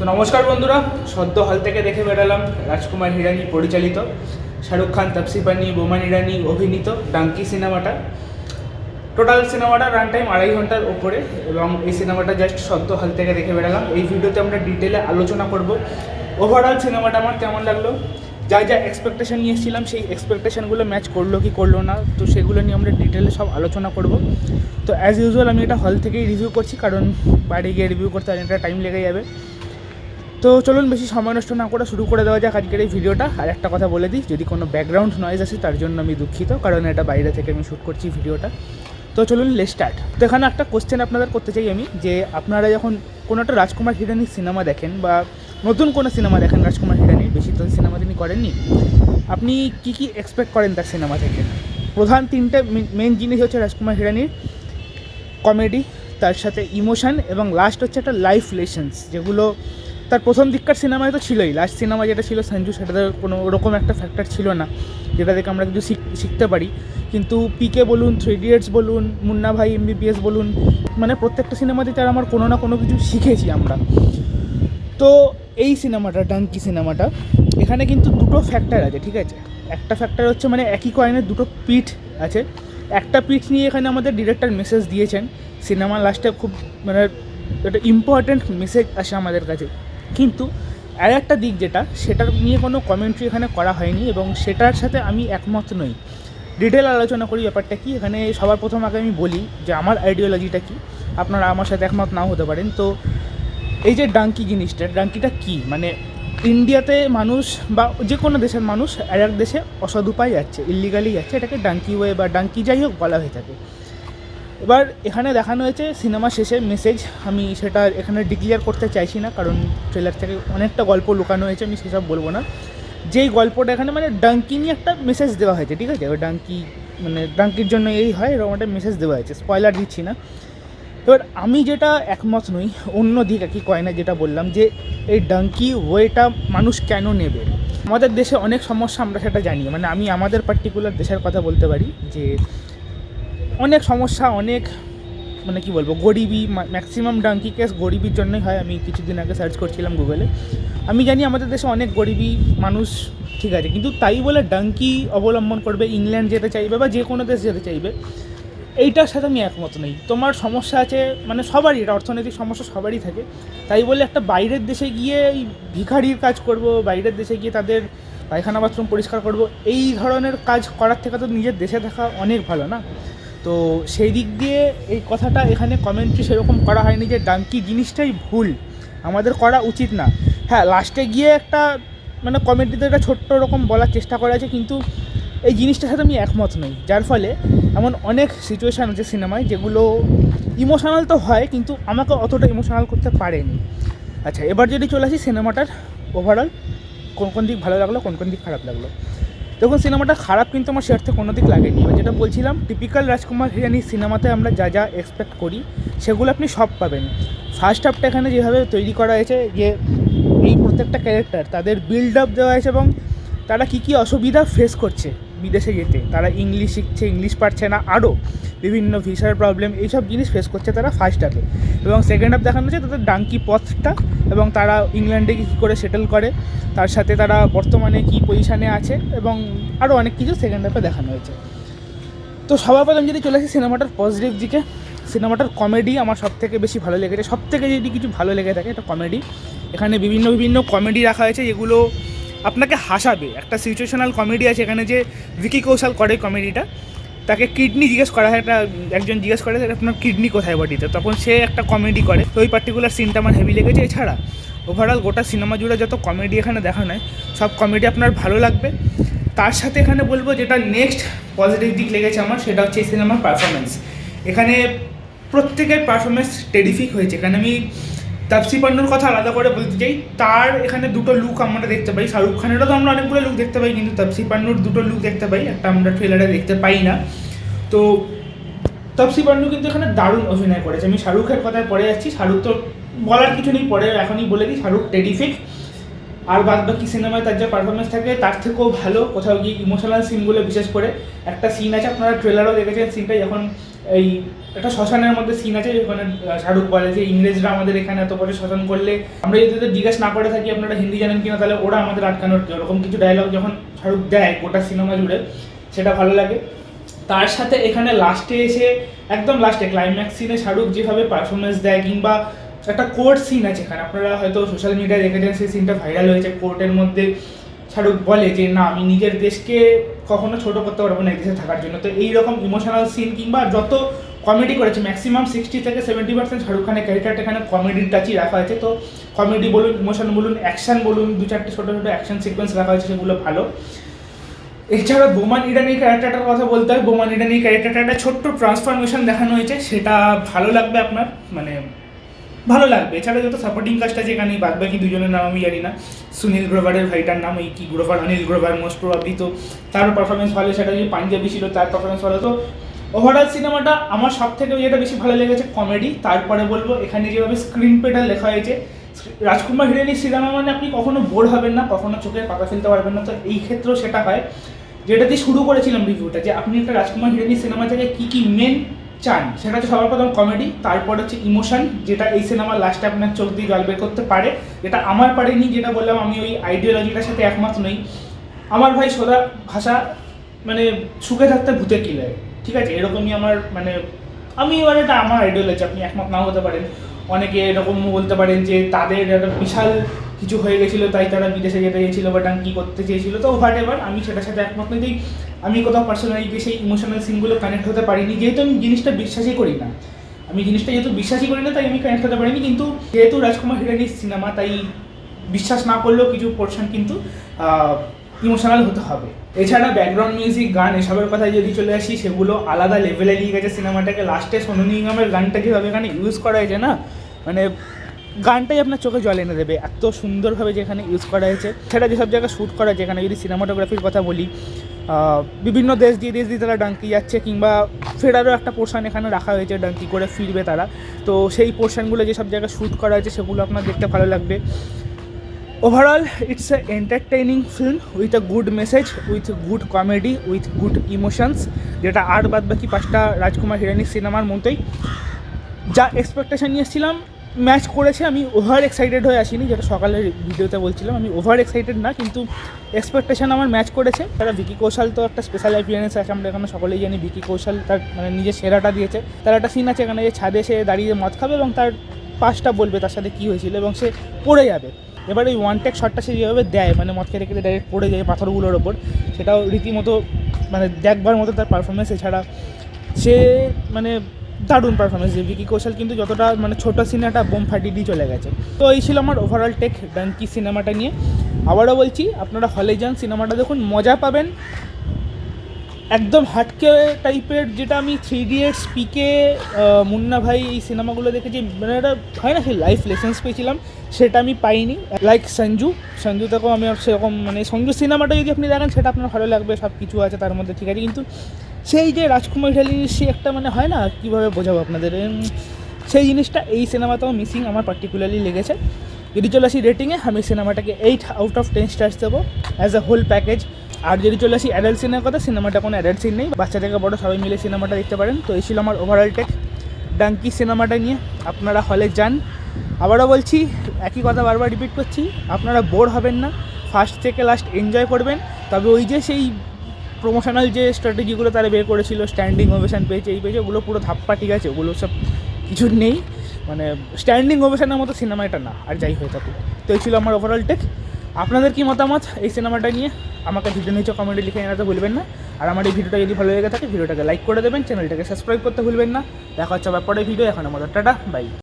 তো নমস্কার বন্ধুরা, সদ্য হল থেকে দেখে বেড়ালাম রাজকুমার হিরানি পরিচালিত, শাহরুখ খান, তাপসি পান্নি বোমান ইরানি অভিনীত ডাঙ্কি সিনেমাটা। টোটাল সিনেমাটা রান টাইম আড়াই ঘণ্টার ওপরে এবং এই সিনেমাটা জাস্ট সদ্য হল থেকে দেখে বেড়ালাম। এই ভিডিওতে আমরা ডিটেলে আলোচনা করব। ওভারঅল সিনেমাটা আমার কেমন লাগল? যা যা এক্সপেকটেশন নিয়ে এসেছিলাম সেই এক্সপেকটেশনগুলো ম্যাচ করল কি করল না, তো সেগুলো নিয়ে আমরা ডিটেলে সব আলোচনা করব। তো অ্যাজ ইউজুয়াল আমি এটা হল থেকেই রিভিউ করছি, কারণ বাড়ি গিয়ে রিভিউ করতে অনেকটা টাইম লেগে যাবে। তো চলুন বেশি সময় নষ্ট না করে শুরু করে দেওয়া যাক আজকের এই ভিডিওটা। আর একটা কথা বলে দিই, যদি কোনো ব্যাকগ্রাউন্ড নয়েজ আসে তার জন্য আমি দুঃখিত, কারণ এটা বাইরে থেকে আমি শ্যুট করছি ভিডিওটা। তো চলুন লে স্টার্ট তো এখানে একটা কোশ্চেন আপনাদের করতে চাই আমি, যে আপনারা যখন কোনো একটা রাজকুমার হিরানির সিনেমা দেখেন বা নতুন কোনো সিনেমা দেখেন, রাজকুমার হিরানির বেশি তো সিনেমা তিনি করেননি, আপনি কি কি এক্সপেক্ট করেন তার সিনেমা থেকে? প্রধান তিনটে মেন জিনিস হচ্ছে রাজকুমার হিরানির কমেডি তার সাথে ইমোশান এবং লাস্ট হচ্ছে একটা লাইফ লেসন্স যেগুলো তার প্রথম দিককার সিনেমায় তো ছিলই লাস্ট সিনেমা যেটা ছিল সঞ্জু সেটাতে কোনো ওরকম একটা ফ্যাক্টর ছিল না, যেটা থেকে আমরা কিছু শিখ- শিখতে পারি। কিন্তু পিকে বলুন থ্রি ইডিয়টস বলুন, মুন্না ভাই এমবিবিএস বলুন মানে প্রত্যেকটা সিনেমাতে তার আমার কোনো না কোনো কিছু শিখেছি আমরা। তো এই সিনেমাটা ডাঙ্কি সিনেমাটা, এখানে কিন্তু দুটো ফ্যাক্টর আছে, ঠিক আছে? একটা ফ্যাক্টর হচ্ছে মানে একই কয়েনের দুটো পিঠ আছে। একটা পিঠ নিয়ে এখানে আমাদের ডিরেক্টর মেসেজ দিয়েছেন। সিনেমা লাস্টে খুব মানে একটা ইম্পর্ট্যান্ট মেসেজ আসে আমাদের কাছে। কিন্তু আর একটা দিক যেটা সেটার নিয়ে কোনো কমেন্ট্রি এখানে করা হয়নি এবং সেটার সাথে আমি একমত নই। ডিটেল আলোচনা করি ব্যাপারটা কি, এখানে সবার প্রথম আগে আমি বলি যে আমার আইডিওলজিটা কি। আপনারা আমার সাথে একমত নাও হতে পারেন। তো এই যে ডাঙ্কি জিনিসটা ডাঙ্কিটা কি? মানে ইন্ডিয়াতে মানুষ বা যে কোনো দেশের মানুষ আর এক দেশে অসৎ উপায় যাচ্ছে ইলিগালি যাচ্ছে। এটাকে ডাঙ্কি ওয়ে বা ডাঙ্কি যাই হোক বলা হয়ে থাকে। এবার এখানে দেখানো হয়েছে সিনেমা শেষে মেসেজ আমি সেটা এখানে ডিক্লিয়ার করতে চাইছি না, কারণ ট্রেলার থেকে অনেকটা গল্প লুকানো হয়েছে, আমি সেসব বলব না। যেই গল্পটা এখানে মানে ডাঙ্কি নিয়ে একটা মেসেজ দেওয়া হয়েছে, ঠিক আছে? ডাঙ্কি মানে ডাঙ্কির জন্য এই হয়, এরকম একটা মেসেজ দেওয়া হয়েছে স্পয়লার দিচ্ছি না। এবার আমি যেটা একমত নই, অন্য দিক আর কি কয় না যেটা বললাম যে, এই ডাঙ্কি ওয়েটা মানুষ কেন নেবে? আমাদের দেশে অনেক সমস্যা, আমরা সেটা জানি। মানে আমি আমাদের পার্টিকুলার দেশের কথা বলতে পারি যে অনেক সমস্যা, অনেক মানে কি বলব, গরিবি ম্যাক্সিমাম ডাঙ্কি কেস গরিবির জন্যই হয়। আমি কিছুদিন আগে সার্চ করছিলাম গুগলে আমি জানি আমাদের দেশে অনেক গরিবি মানুষ ঠিক আছে, কিন্তু তাই বলে ডাঙ্কি অবলম্বন করবে ইংল্যান্ড যেতে চাইবে বা যে কোনো দেশ যেতে চাইবে, এইটার সাথে আমি একমত নেই। তোমার সমস্যা আছে মানে সবারই, এটা অর্থনৈতিক সমস্যা সবারই থাকে। তাই বলে একটা বাইরের দেশে গিয়ে এই ভিখারির কাজ করব, বাইরের দেশে গিয়ে তাদের পায়খানা বাথরুম পরিষ্কার করব, এই ধরনের কাজ করার থেকে তো নিজের দেশে থাকা অনেক ভালো না? তো সেই দিক দিয়ে এই কথাটা এখানে কমেন্ট্রি সেরকম করা হয়নি যে ডাঙ্কি জিনিসটাই ভুল। আমাদের করা উচিত না। হ্যাঁ লাস্টে গিয়ে একটা মানে কমেন্ট্রিতে একটা ছোট্ট রকম বলার চেষ্টা করা আছে, কিন্তু এই জিনিসটার সাথে আমি একমত নই। যার ফলে এমন অনেক সিচুয়েশান আছে সিনেমায় যেগুলো ইমোশনাল তো হয়, কিন্তু আমাকে অতটা ইমোশনাল করতে পারেনি। আচ্ছা এবার যদি চলে আসি সিনেমাটার ওভারঅল কোন কোন দিক ভালো লাগল, কোন কোন দিক খারাপ লাগল? দেখুন, সিনেমাটা খারাপ কিন্তু আমার স্বার্থে কোনো দিক লাগেনি। এবার যেটা বলছিলাম টিপিক্যাল রাজকুমার হিরানির সিনেমাতে আমরা যা যা এক্সপেক্ট করি, সেগুলো আপনি সব পাবেন। ফার্স্ট হাফটা এখানে যেভাবে তৈরি করা হয়েছে, যে এই প্রত্যেকটা ক্যারেক্টার তাদের বিল্ড আপ দেওয়া হয়েছে এবং তারা কী কী অসুবিধা ফেস করছে। বিদেশে যেতে, তারা ইংলিশ শিখছে ইংলিশ পারছে না আরও বিভিন্ন ভিসার প্রবলেম এইসব জিনিস ফেস করছে তারা ফার্স্ট হাফে এবং সেকেন্ড হাফ দেখানো হচ্ছে তাদের ডাঙ্কি পথটা এবং তারা ইংল্যান্ডে কী করে সেটেল করে, তার সাথে তারা বর্তমানে কী পজিশানে আছে এবং আরও অনেক কিছু সেকেন্ড হাফে দেখানো হয়েছে। তো সবার প্রথম যদি চলে আসি সিনেমাটার পজিটিভ দিকে সিনেমাটার কমেডি আমার সব থেকে বেশি ভালো লেগেছে। সব থেকে যদি কিছু ভালো লেগে থাকে, এটা কমেডি এখানে বিভিন্ন বিভিন্ন কমেডি রাখা হয়েছে, যেগুলো আপনাকে হাসাবে। একটা সিচুয়েশনাল কমেডি আছে এখানে যে ভিকি কৌশল করে কমেডিটা তাকে কিডনি জিজ্ঞেস করা হয়, একটা একজন জিজ্ঞেস করে আপনার কিডনি কোথায় বডিতে তখন সে একটা কমেডি করে। তো ওই পার্টিকুলার সিনটা আমার হেভি লেগেছে। এছাড়া ওভারঅল গোটা সিনেমা জুড়ে যত কমেডি এখানে দেখানো হয়, সব কমেডি আপনার ভালো লাগবে। তার সাথে এখানে বলব যেটা নেক্সট পজিটিভ দিক লেগেছে আমার, সেটা হচ্ছে এই সিনেমার পারফরমেন্স এখানে প্রত্যেকের পারফরমেন্স টেরিফিক হয়েছে। এখানে আমি তাপসি পান্ডুর কথা আলাদা করে বলতে চাই, তার এখানে দুটো লুক আমরা দেখতে পাই। শাহরুখ খানেরও তো আমরা অনেকগুলো লুক দেখতে পাই, কিন্তু তাপসি পান্ডুর দুটো লুক দেখতে পাই, একটা আমরা ট্রেলারে দেখতে পাই না। তো তাপসি পান্ডু কিন্তু এখানে দারুণ অভিনয় করেছে। আমি শাহরুখের কথায় পরে যাচ্ছি শাহরুখ তো বলার কিছু নেই, পরে এখনই বলে দিই, শাহরুখ টেরিফিক আর বাদ বাকি সিনেমায় তার যে পারফরমেন্স থাকে তার থেকেও ভালো কোথাও গিয়ে ইমোশনাল সিনগুলো বিশেষ করে একটা সিন আছে, আপনারা ট্রেলারও দেখেছেন সিনটা যখন এই একটা শ্মশানের মধ্যে সিন আছে, যেখানে শাহরুখ বলে যে, ইংরেজরা আমাদের এখানে এত বড় শ্মশান করলে আমরা যদি জিজ্ঞেস না করে থাকি, আপনারা হিন্দি জানেন কিনা, তাহলে ওরা আমাদের আটকানোর? ওরকম কিছু ডায়লগ যখন শাহরুখ দেয় গোটা সিনেমা জুড়ে, সেটা ভালো লাগে তার সাথে এখানে লাস্টে এসে, একদম লাস্টে ক্লাইম্যাক্স সিনে শাহরুখ যেভাবে পারফরমেন্স দেয়, কিংবা একটা কোর্ট সিন আছে এখানে। আপনারা হয়তো সোশ্যাল মিডিয়ায় দেখেছেন, সেই সিনটা ভাইরাল হয়েছে। কোর্টের মধ্যে শাহরুখ বলে যে, না, আমি নিজের দেশকে কখনো ছোট করতে পারব না, এই দেশে থাকার জন্য। তো এইরকম ইমোশনাল সিন কিংবা যত কমেডি করেছে ম্যাক্সিমাম সিক্সটি থেকে সেভেন্টি পার্সেন্ট শাহরুখ খানের ক্যারেক্টারটা এখানে কমেডির টাচই রাখা হয়েছে। তো কমেডি বলুন ইমোশন বলুন অ্যাকশন বলুন, দু চারটে ছোটো ছোটো অ্যাকশন সিকোয়েন্স রাখা হয়েছে, সেগুলো ভালো। এছাড়া বোমান ইরানির ক্যারেক্টারটার কথা বলতে হয়। বোমান ইরানির ক্যারেক্টারটা একটা ছোট্ট ট্রান্সফরমেশন দেখানো হয়েছে। সেটা ভালো লাগবে আপনার মানে ভালো লাগবে। এছাড়া যত সাপোর্টিং কাস্ট আছে এখানে বাদ বাকি দুজনের নাম আমি জানি না। সুনীল গ্রোভারের ভাইটার নাম এই কি গ্রোভার, অনিল গ্রোভার মোস্ট প্রবাবলি তো তার পারফরমেন্স ভালো সেটা যে পাঞ্জাবি ছিল, তার পারফরমেন্স ভালো তো ওভারঅল সিনেমাটা আমার সব থেকে যেটা বেশি ভালো লেগেছে কমেডি তারপরে বলব, এখানে যেভাবে স্ক্রিন পেটা লেখা হয়েছে, রাজকুমার হিরানির সিনেমা মানে আপনি কখনো বোর হবেন না, কখনো চোখে পাতা ফেলতে পারবেন না। তো এই ক্ষেত্রেও সেটা হয়। যেটা দিয়ে শুরু করেছিলাম রিভিউটা যে আপনি একটা রাজকুমার হিরানি সিনেমা থেকে কী কী মেন চান। সেটা হচ্ছে সবার প্রথম কমেডি তারপর হচ্ছে ইমোশন যেটা এই সিনেমার লাস্টে আপনার চোখ দিয়ে গাল বের করতে পারে। যেটা আমার পারেনি, যেটা বললাম আমি ওই আইডিওলজিটার সাথে একমত নই। আমার ভাই সোদা ভাষা মানে সুখে থাকতে ভূতে কিলে ঠিক আছে, এরকমই আমার মানে আমি এবার এটা আমার আইডিওলজি আপনি একমত নাও হতে পারেন। অনেকে এরকম বলতে পারেন যে তাদের একটা বিশাল কিছু হয়ে গেছিল, তাই তারা বিদেশে যেতে চেয়েছিল বা ডাঙ্কি করতে চেয়েছিলো, তো হোয়াট এভার আমি সেটার সাথে একমত নই। আমি কোথাও পার্সোনালি যে সেই ইমোশনাল সিনগুলো কানেক্ট হতে পারিনি, যেহেতু আমি জিনিসটা বিশ্বাসই করি না। আমি জিনিসটা যেহেতু বিশ্বাসই করি না, তাই আমি কানেক্ট হতে পারিনি, কিন্তু যেহেতু রাজকুমার হিরানির সিনেমা তাই বিশ্বাস না করলেও কিছু পোর্শন কিন্তু ইমোশনাল হতে হবে। এছাড়া ব্যাকগ্রাউন্ড মিউজিক গান, এসবের কথায় যদি চলে আসি, সেগুলো আলাদা লেভেলে নিয়ে গেছে সিনেমাটাকে লাস্টে সোনু নিগমের গানটা যেভাবে এখানে ইউজ করা হয়েছে না মানে গানটাই আপনার চোখে জল এনে দেবে। এত সুন্দরভাবে যেখানে ইউজ করা হয়েছে, সেটা যেসব জায়গায় শ্যুট করা হয়েছে এখানে যদি সিনেমাটোগ্রাফির কথা বলি বিভিন্ন দেশ দিয়ে দেশ দিয়ে তারা ডাঙ্কি যাচ্ছে কিংবা ফেরারও একটা পোর্শন এখানে রাখা হয়েছে ডাঙ্কি করে ফিরবে তারা। তো সেই পোর্শনগুলো যেসব জায়গায় শ্যুট করা হয়েছে, সেগুলো আপনার দেখতে ভালো লাগবে। Overall it's a entertaining film with a good message with good comedy with good emotions যেটা আর বাদ বাকি পাঁচটা রাজকুমার হিরানির সিনেমার মতোই। যা এক্সপেকটেশন নিয়ে এসেছিলাম ম্যাচ করেছে, আমি ওভার এক্সাইটেড হয়ে আসিনি, যেটা সকালের ভিডিওতে বলছিলাম, আমি ওভার এক্সাইটেড না, কিন্তু এক্সপেকটেশন আমার ম্যাচ করেছে। তারা ভিকি কৌশল তো একটা স্পেশাল অ্যাপিয়ারেন্স আছে, আমরা এখানে সকলেই জানি ভিকি কৌশল তার মানে নিজের সেরাটা দিয়েছে। তার একটা সিন আছে এখানে যে ছাদে সে দাঁড়িয়ে মদ খাবে এবং তার পাশটা বলবে তার সাথে কী হয়েছিল এবং সে পড়ে যাবে। এবার ওই ওয়ান টেক শটটা সে যেভাবে দেয় মানে মদ খেতে খেতে ডাইরেক্ট পড়ে যায় পাথরগুলোর ওপর, সেটাও রীতিমতো মানে দেখবার মতো তার পারফরমেন্স এছাড়া সে মানে দারুণ পারফরমেন্স যে ভিকি কৌশল কিন্তু যতটা মানে ছোটো সিনেমাটা বোম ফাটিয়ে দিয়ে চলে গেছে। তো এই ছিল আমার ওভারঅল টেক ডাঙ্কি সিনেমাটা নিয়ে। আবারও বলছি, আপনারা হলে যান, সিনেমাটা দেখুন, মজা পাবেন। একদম হাটকে টাইপের যেটা আমি থ্রি ইডিয়েটস পিকে মুন্না ভাই এই সিনেমাগুলো দেখেছি মানে একটা হয় না সেই লাইফ লেসেন্স পেয়েছিলাম, সেটা আমি পাইনি। লাইক সঞ্জু সঞ্জু থেকেও আমি সেরকম মানে সঞ্জু সিনেমাটা যদি আপনি দেখেন, সেটা আপনার ভালো লাগবে সব কিছু আছে তার মধ্যে, ঠিক আছে। কিন্তু সেই যে রাজকুমার হিরালির সে একটা মানে হয় না, কীভাবে বোঝাবো আপনাদের? সেই জিনিসটা এই সিনেমাতেও মিসিং আমার পার্টিকুলারলি লেগেছে। যদি চলে আসি রেটিংয়ে আমি সিনেমাটাকে eight out of ten stars দেবো অ্যাজ আ হোল প্যাকেজ আর যদি চলে আসি অ্যাডাল্ট সিনের কথা, সিনেমাটা কোনো অ্যাডাল্ট সিন নেই। বাচ্চা থেকে বড় সবাই মিলে সিনেমাটা দেখতে পারেন। তো এই ছিল আমার ওভারঅল টেক ডাঙ্কি সিনেমাটা নিয়ে আপনারা হলে যান। আবারও বলছি, একই কথা বারবার রিপিট করছি, আপনারা বোর হবেন না। ফার্স্ট থেকে লাস্ট এনজয় করবেন। তবে ওই যে সেই প্রমোশনাল যে স্ট্র্যাটেজিগুলো তারা বের করেছিল স্ট্যান্ডিং ওভেশন পেয়েছে এই পেয়েছে ওগুলো পুরো ধাপ্পা, ঠিক আছে? ওগুলো সব কিছু নেই। মানে স্ট্যান্ডিং ওভেশনের মতো সিনেমা এটা না, আর যাই হয়ে থাকুক। তো এই ছিল আমার ওভারঅল টেক আপনাদের কি মতামত এই সিনেমাটা নিয়ে? আমাকে ভিডিও নিচে কমেন্টে লিখে জানাতে ভুলবেন না। আর আমার এই ভিডিওটা যদি ভালো লেগে থাকে, ভিডিওটাকে লাইক করে দেবেন চ্যানেলটাকে সাবস্ক্রাইব করতে ভুলবেন না। দেখা হচ্ছে আবার পরের ভিডিও এখন আমাদের টাটা বাই